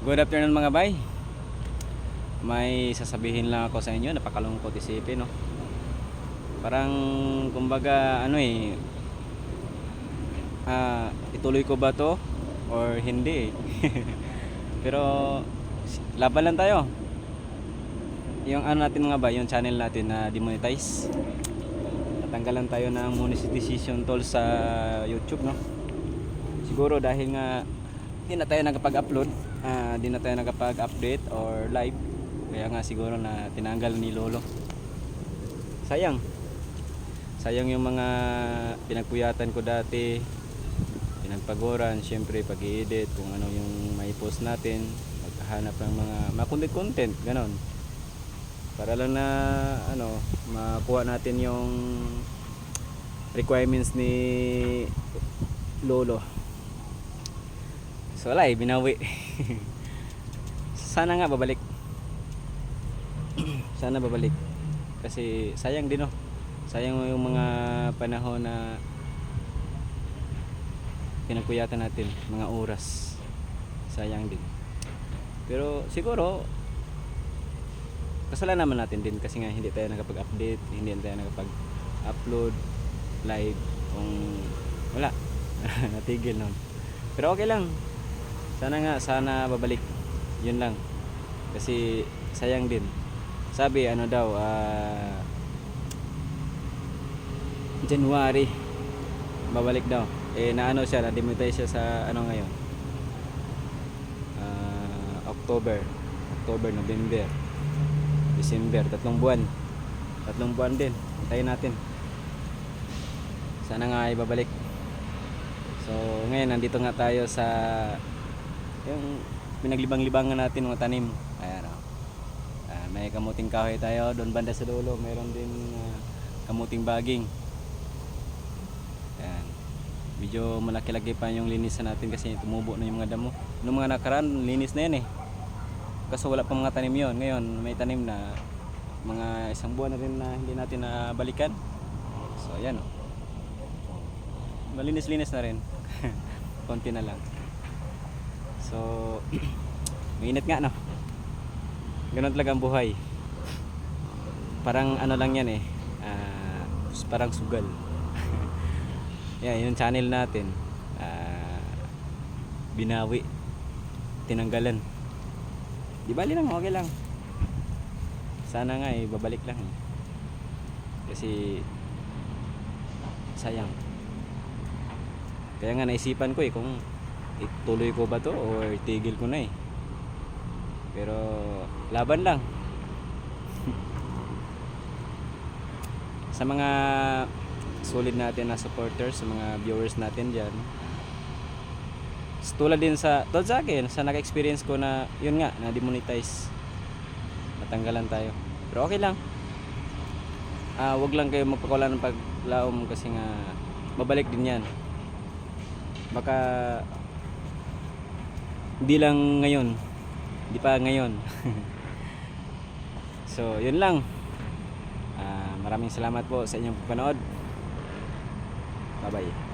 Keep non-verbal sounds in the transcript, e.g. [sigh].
Good afternoon mga bay. May sasabihin lang ako sa inyo, napakalungkot isipin, no. Parang kumbaga ano eh ah, ituloy ko ba 'to or hindi? [laughs] Pero s- laban lang tayo. Yung ano natin mga bay, yung channel natin na demonetize. Natanggalan tayo ng monetization toll sa YouTube, no. Siguro dahil nga hindi na tayo nagkapag-upload, ah, di na tayo nagkapag-update or live. Kaya nga siguro na tinanggal ni Lolo. Sayang. Sayang yung mga pinagpuyatan ko dati. Pinagpagoran, syempre pag edit kung ano yung may post natin, maghahanap ng mga content content, ganon. Para lang na ano, makuha natin yung requirements ni Lolo. So wala eh, binawi. Sana nga babalik. [clears throat] Sana babalik. Kasi sayang din oh. Sayang yung mga panahon na pinagkuyatan natin, mga oras. Sayang din. Pero siguro kasalanan naman natin din kasi nga hindi tayo nakapag-update, hindi tayo nakapag-upload live kung wala. [laughs] Natigil nun. Pero okay lang. Sana nga, sana babalik. Yun lang. Kasi sayang din. Sabi, ano daw, ah, January, babalik daw. Eh, naano siya, na-demonetize siya sa, ano ngayon? Ah, October. October, November, December. Tatlong buwan. Tatlong buwan din. Hintayin natin. Sana nga ay babalik. So, ngayon, nandito nga tayo sa yung pinaglibang-libangan natin mga tanim. Ayan o. Ah, may kamuting kahoy tayo. Doon banda sa dulo, mayroon din ah, kamuting baging. Ayan. Medyo malaki-laki pa yung linisan natin kasi tumubo na yung mga damo. Noong mga nakaraan, linis na yan eh. Kaso wala pa mga tanim yon Ngayon, may tanim na mga isang buwan na rin na hindi natin nabalikan. So, ayan o. Malinis-linis na rin. [laughs] Konti na lang. So, mainit nga no. Ganun talaga ang buhay. Parang ano lang yan eh. ah, parang sugal. [laughs] yan, yung channel natin. ah, binawi. Tinanggalan. Di bali lang, okay lang. Sana nga eh, babalik lang eh. Kasi sayang. Kaya nga naisipan ko eh kung ituloy ko ba to or tigil ko na eh. Pero laban lang. [laughs] sa mga solid natin na supporters, sa mga viewers natin dyan. Tulad din sa, tulad sa akin, sa naka-experience ko na, yun nga, na-demonetize. Natanggalan tayo. Pero okay lang. Ah, wag lang kayo magpakawala ng paglaom kasi nga babalik din yan baka hindi lang ngayon. Hindi pa ngayon. [laughs] So yun lang. Ah, maraming salamat po sa inyong panood. Bye bye